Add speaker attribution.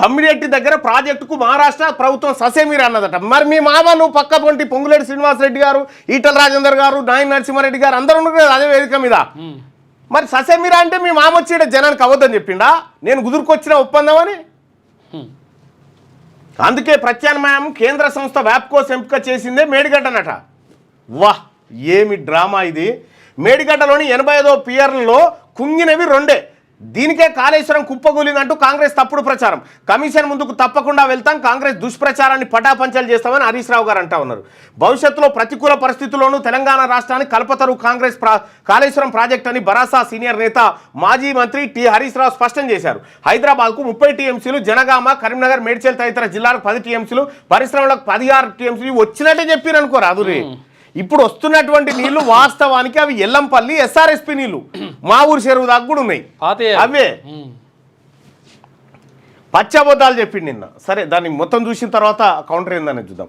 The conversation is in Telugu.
Speaker 1: తమ్మిరెడ్డి దగ్గర ప్రాజెక్టుకు మహారాష్ట్ర ప్రభుత్వం ససేమిరా అన్నదట. మరి మీ మామ నువ్వు పక్క పొంటి పొంగులేటి శ్రీనివాసరెడ్డి గారు ఈటల రాజేందర్ గారు నాయన నరసింహారెడ్డి గారు అందరూ ఉన్నారు కదా అదే వేదిక మీద. మరి ససేమిరా అంటే మీ మామ వచ్చి జనానికి అవ్వద్దని చెప్పిండా? నేను కుదురుకొచ్చిన ఒప్పందం అని అందుకే ప్రత్యామ్నాయం కేంద్ర సంస్థ వ్యాప్కోస్ ఎంపిక చేసిందే మేడిగడ్డనట వాహ్ ఏమి డ్రామా ఇది. మేడిగడ్డలోని ఎనభై ఐదో పియర్లలో కుంగినవి రెండే. దీనికే కాళేశ్వరం కుప్పగూలిందంటూ కాంగ్రెస్ తప్పుడు ప్రచారం. కమిషన్ ముందుకు తప్పకుండా వెళ్తాం కాంగ్రెస్ దుష్ప్రచారాన్ని పటాపంచలు చేస్తామని హరీష్ రావు గారు అంటా ఉన్నారు. భవిష్యత్తులో ప్రతికూల పరిస్థితుల్లోనూ తెలంగాణ రాష్ట్రానికి కల్పతరు కాంగ్రెస్ కాళేశ్వరం ప్రాజెక్ట్ అని బరాసా సీనియర్ నేత మాజీ మంత్రి టి హరీష్ రావు స్పష్టం చేశారు. హైదరాబాద్కు ముప్పై టీఎంసీలు జనగామ కరీంనగర్ మేడ్చల్ తదితర జిల్లాలకు పది టీఎంసీలు పరిశ్రమలకు పదిహారు టీఎంసీలు వచ్చినట్టే చెప్పారు అనుకోరు అదురే. ఇప్పుడు వస్తున్నటువంటి నీళ్ళు వాస్తవానికి అవి ఎల్లంపల్లి ఎస్ఆర్ఎస్పి నీళ్ళు. మా ఊరు చెరువు దాకా కూడా ఉన్నాయి. అవే. పచ్చబద్దాలు చెప్పిండు నిన్న. సరే దాన్ని మొత్తం చూసిన తర్వాత కౌంటర్ ఏందని చూద్దాం.